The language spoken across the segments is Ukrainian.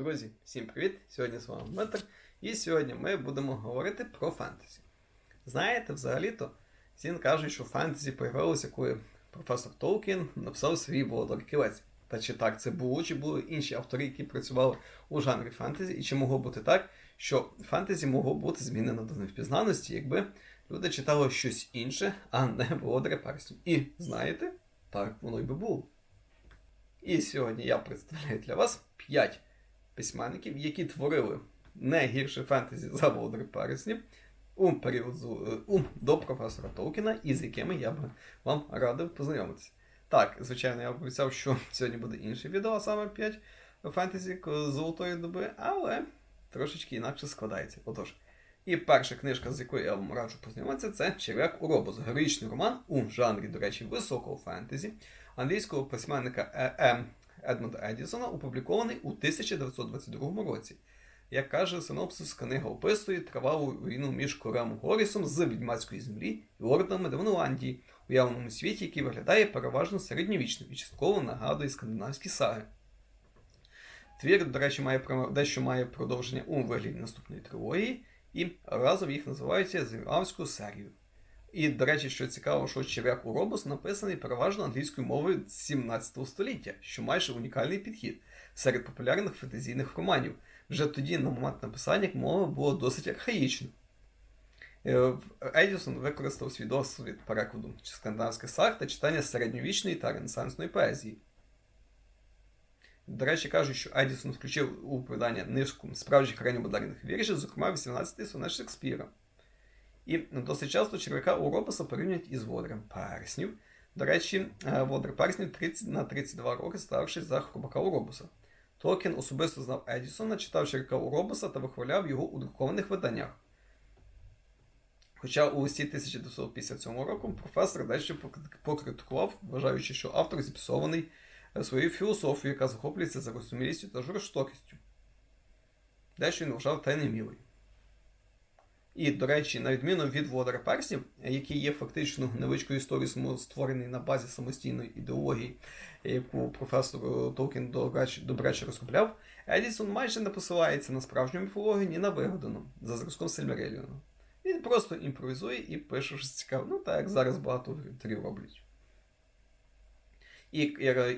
Друзі, всім привіт! Сьогодні з вами Дмитр, і сьогодні ми будемо говорити про фентезі. Знаєте, взагалі-то всі кажуть, що фентезі появилося, коли професор Толкін написав свій Володар Кілець. Та чи так це було, чи були інші автори, які працювали у жанрі фентезі, і чи могло бути так, що фентезі могло бути змінено до невпізнаності, якби люди читали щось інше, а не Володаря Перснів. І знаєте, так воно й би було. І сьогодні я представляю для вас 5 письменників, які творили не гірше фентезі за Володар Переснів у період е, у, до професора Толкіна, і з якими я би вам радив познайомитися. Так, звичайно, я обіцяв, що сьогодні буде інше відео, а саме 5 фентезі золотої доби, але трошечки інакше складається. Отож. І перша книжка, з якою я вам раджу познайомитися, це Черв'як у робос. Героїчний роман у жанрі, до речі, високого фентезі англійського письменника Е. Едмонда Едісона, опублікований у 1922 році. Як каже синопсис, книга описує тривалу війну між королем Горісом з відьмацької землі і ордами Девонландії, уявленому світі, який виглядає переважно середньовічним і частково нагадує скандинавські саги. Твір, до речі, має дещо має продовження у вигляді наступної трилогії, і разом їх називають Зімравську серію. І, до речі, що цікаво, що черв'як у робос написаний переважно англійською мовою 17 століття, що майже унікальний підхід серед популярних фентезійних романів. Вже тоді, на момент написання, мова була досить архаїчною. Е, Едісон використав свій досвід перекладу чи скандинавських саг та читання середньовічної та ренесансної поезії. До речі, кажуть, що Едісон включив у оповідання низку справжніх ранньомодерних віршів, зокрема 18-й сонет Шекспіра. І досить часто черв'яка у Робоса порівнюють із Володарем Перснів. До речі, е, Володар Перснів 30 на 32 роки старший за хробака у Робоса. Толкін особисто знав Едісона, читав черв'яка у Робоса та вихваляв його у друкованих виданнях. Хоча у листі 1957 року професор дещо пок- покритикував, вважаючи, що автор зіпсований е, своєю філософією, яка захоплюється зарозумілістю та жорстокістю. Дещо він вважав та немілою. І, до речі, на відміну від Володара Перснів, який є фактично невеличкою історією, створений на базі самостійної ідеології, яку професор Толкін до речі, до розробляв, Едісон майже не посилається на справжню міфологію, ні на вигадану, за зразком Сильмереліону. Він просто імпровізує і пише щось цікаве. Ну так як зараз багато авторів роблять. І,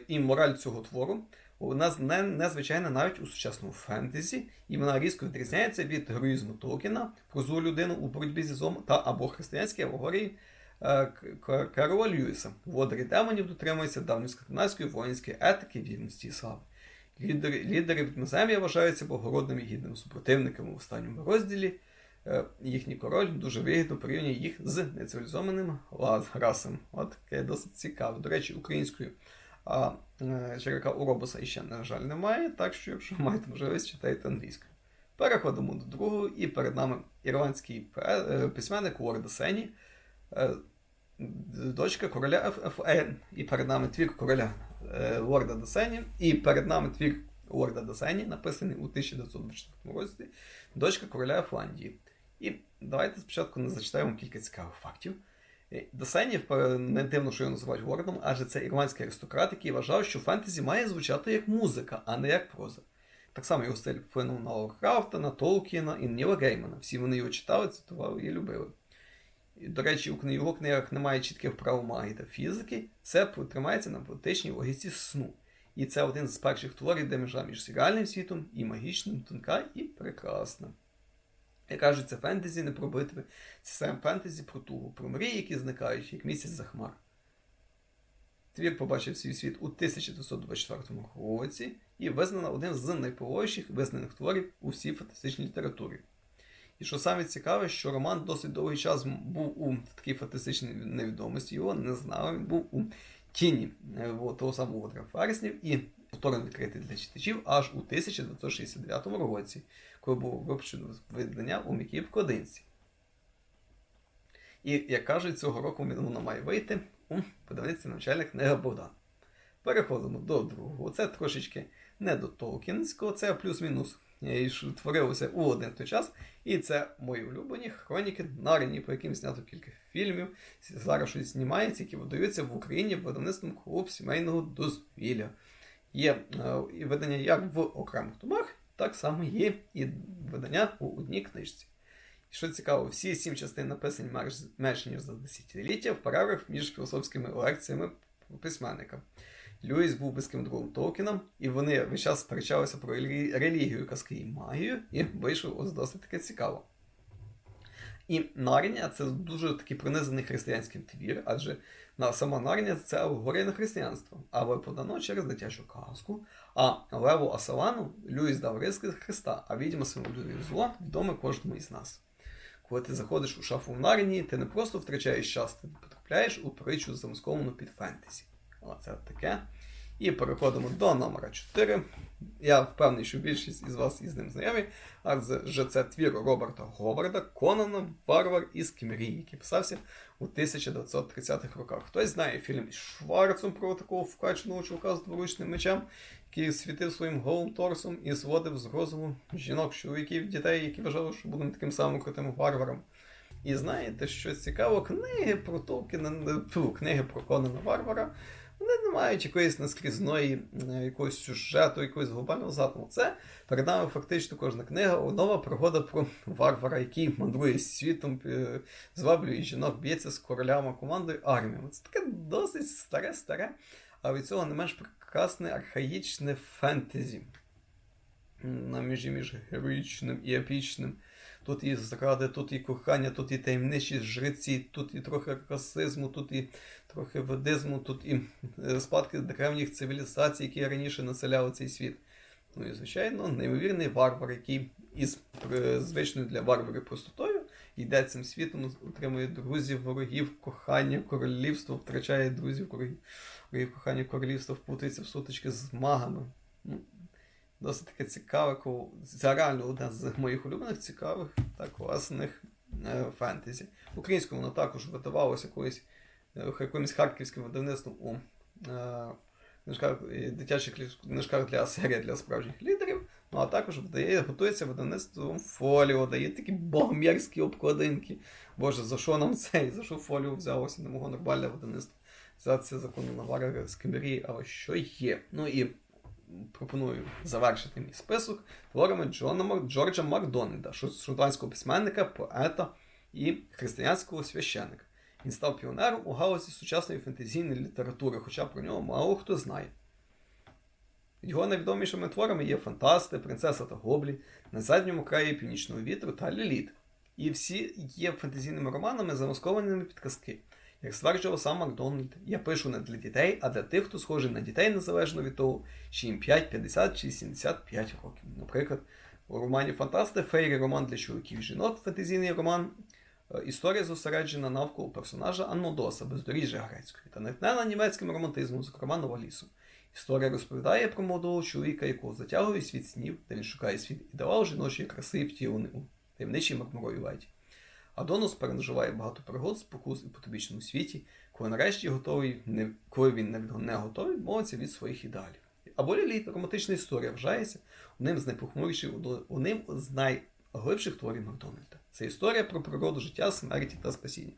і мораль цього твору у нас не, незвичайна навіть у сучасному фентезі, і вона різко відрізняється від героїзму Толкіна про злу людину у боротьбі зі злом та або християнській алегорії е, К- К- Карола Льюіса. Володарі демонів дотримуються давньоскандинавської воїнської етики, вірності і слави. Лідери, лідери відмезем'я вважаються благородними і гідними супротивниками у останньому розділі. Е, Їхній король дуже вигідно порівнює їх з нецивілізованими лаз- расами. От таке досить цікаво. До речі, українською а е, у робоса іще, на жаль, немає, так що, якщо маєте можливість, читайте англійською. Переходимо до другого, і перед нами ірландський е, письменник Уорда Сені, е, дочка короля Еф- і перед нами твір короля Лорда Десені, і перед нами твір Лорда Десені, написаний у 1924 році, дочка короля Ефландії. І давайте спочатку не зачитаємо кілька цікавих фактів. Е, не дивно, що його називають Вордом, адже це ірландський аристократ, який вважав, що фентезі має звучати як музика, а не як проза. Так само його стиль вплинув на Лавкрафта, на Толкіна і Ніла Геймана. Всі вони його читали, цитували і любили. І, до речі, у його книгах немає чітких прав магії та фізики, все тримається на поетичній логіці сну. І це один з перших творів, де межа між реальним світом і магічним тонка і прекрасна. Як кажуть, це фентезі не про битви, це саме фентезі про тугу, про мрії, які зникають, як місяць за хмар. Твір побачив свій світ у 1924 році і визнано одним з найповоліших визнаних творів у всій фантастичній літературі. І що саме цікаве, що роман досить довгий час був у такій фантастичній невідомості, його не знали, він був у тіні е, того самого Ферснів і повторно відкритий для читачів аж у 1969 році, коли було випущено видання у м'якій вкладинці. І, як кажуть, цього року воно має вийти у видавництві навчальна книга Богдан. Переходимо до другого. Це трошечки не до Толкінського, це плюс-мінус що творилося у один той час. І це мої улюблені хроніки Нарні, по яким знято кілька фільмів. Зараз щось знімається, які видаються в Україні видавництвом клуб сімейного дозвілля. Є е, і видання як в окремих томах, так само є і видання у одній книжці. І що цікаво, всі сім частин написані менш- ніж за десятиліття в параграф між філософськими лекціями письменника. Льюіс був близьким другом Толкіна, і вони весь час сперечалися про релігію, казки і магію, і вийшло ось досить таке цікаво. І Нарнія це дуже такий пронизаний християнським твір, адже сама Нарнія це алегорія на християнство, але подано через дитячу казку. А Леву Асалану Люїс дав риски Христа, а відьма символізує зло, відоме кожному із нас. Коли ти заходиш у шафу в Нарнії, ти не просто втрачаєш час, ти потрапляєш у притчу замасковану під фентезі. Оце таке. І переходимо до номера 4. Я впевнений, що більшість із вас із ним знайомі, адже це твір Роберта Говарда Конана Варвар із Кімерії, який писався у 1930-х роках. Хтось знає фільм із Шварцем про такого вкаченого чувака з дворучним мечем, який світив своїм голим торсом і зводив з розуму жінок, чоловіків, дітей, які вважали, що будуть таким самим крутим варваром. І знаєте, що цікаво, книги про Толкіна, книги про Конана Варвара, вони не мають якоїсь наскрізної е, якогось сюжету, якогось глобального задуму. Це перед нами фактично кожна книга, нова пригода про варвара, який мандрує світом, е, зваблює жінок, б'ється з королями, командою арміями. Це таке досить старе-старе, а від цього не менш прекрасне архаїчне фентезі. На межі між героїчним і епічним. Тут і зради, тут і кохання, тут і таємничі жриці, тут і трохи расизму, тут і трохи ведизму, тут і е, спадки древніх цивілізацій, які раніше населяли цей світ. Ну і, звичайно, неймовірний варвар, який із е, звичною для варварів простотою йде цим світом, отримує друзів, ворогів, кохання, королівство, втрачає друзів, ворогів, кохання, королівство, впутується в сутички з магами. Досить таке цікаве, це реально одне з моїх улюблених цікавих та класних е, фентезі. Українською воно також видавалося колись е, якимось харківським видавництвом у е, дитячих книжках для серії для справжніх лідерів. Ну а також видає, готується видавництвом фоліо, дає такі богомерзкі обкладинки. Боже, за що нам це? За що фоліо взялося? Не могло нормальне видавництво взятися закону Навари з Кембрії, але що є? Ну і пропоную завершити мій список творами Джона Мак... Джорджа Макдональда, шотландського письменника, поета і християнського священика. Він став піонером у галузі сучасної фентезійної літератури, хоча про нього мало хто знає. Його найвідомішими творами є Фантасти, Принцеса та Гоблі, На задньому краї північного вітру та Ліліт. І всі є фентезійними романами, замаскованими під казки. Як стверджував сам Макдональд, я пишу не для дітей, а для тих, хто схожий на дітей незалежно від того, чи їм 5, 50 чи 75 років. Наприклад, у романі Фантасти Фейрі роман для чоловіків і жінок, фентезійний роман. е, Історія зосереджена навколо персонажа Аннодоса, бездоріжжя грецької, та натхнена німецьким романтизмом, зокрема Новолісу. Історія розповідає про молодого чоловіка, якого затягує світ снів, де він шукає світ ідеал жіночої краси втілений у таємничій мармуровій леді. Адонус переживає багато пригод, спокус у потойбічному світі, коли нарешті готовий, не, коли він не, готовий відмовитися від своїх ідеалів. Або Ліліт, романтична історія вважається одним з найпохмуріших, одним з найглибших творів Макдональда. Це історія про природу життя, смерті та спасіння.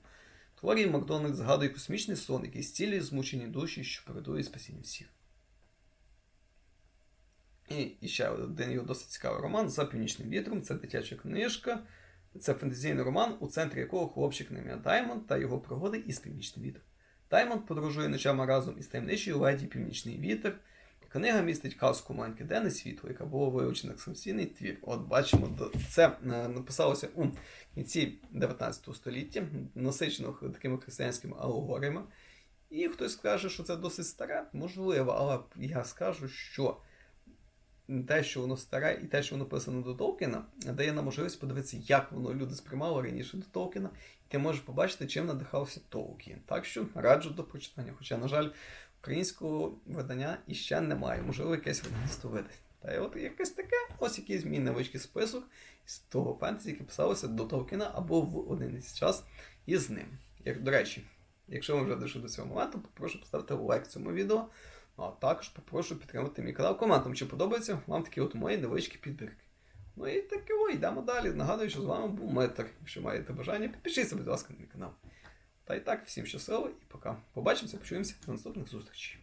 В творі Макдональд згадує космічний сон, який зцілює змучені душі, що передує спасіння всіх. І, і ще один його досить цікавий роман за північним вітром. Це дитяча книжка. Це фентезійний роман, у центрі якого хлопчик на ім'я Даймонд та його пригоди із північним вітром. Даймонд подорожує ночами разом із таємничою леді Північний вітер. Книга містить казку Маньки Дени Світло, яка була вивчена як самостійний твір. От бачимо, це е, написалося у кінці 19 століття, насичено такими християнськими алегоріями. І хтось скаже, що це досить старе, можливо, але я скажу, що те, що воно старе, і те, що воно писано до Толкіна, дає нам можливість подивитися, як воно люди сприймали раніше до Толкіна, і ти можеш побачити, чим надихався Толкін. Так що раджу до прочитання. Хоча, на жаль, українського видання іще немає, можливо, якесь видавництво видасть. Та й от якесь таке, ось якийсь мій невеличкий список з того фентезі, яке писалося до Толкіна або в один із час із ним. Як, до речі, якщо ви вже дійшли до цього моменту, попрошу поставити лайк цьому відео. Ну, а також попрошу підтримати мій канал коментом, чи подобаються вам такі от мої невеличкі підбірки. Ну і таке, о, йдемо далі. Нагадую, що з вами був Метр. Якщо маєте бажання, підпишіться, будь ласка, на мій канал. Та й так, всім щасливо і пока. Побачимося, почуємося на наступних зустрічей.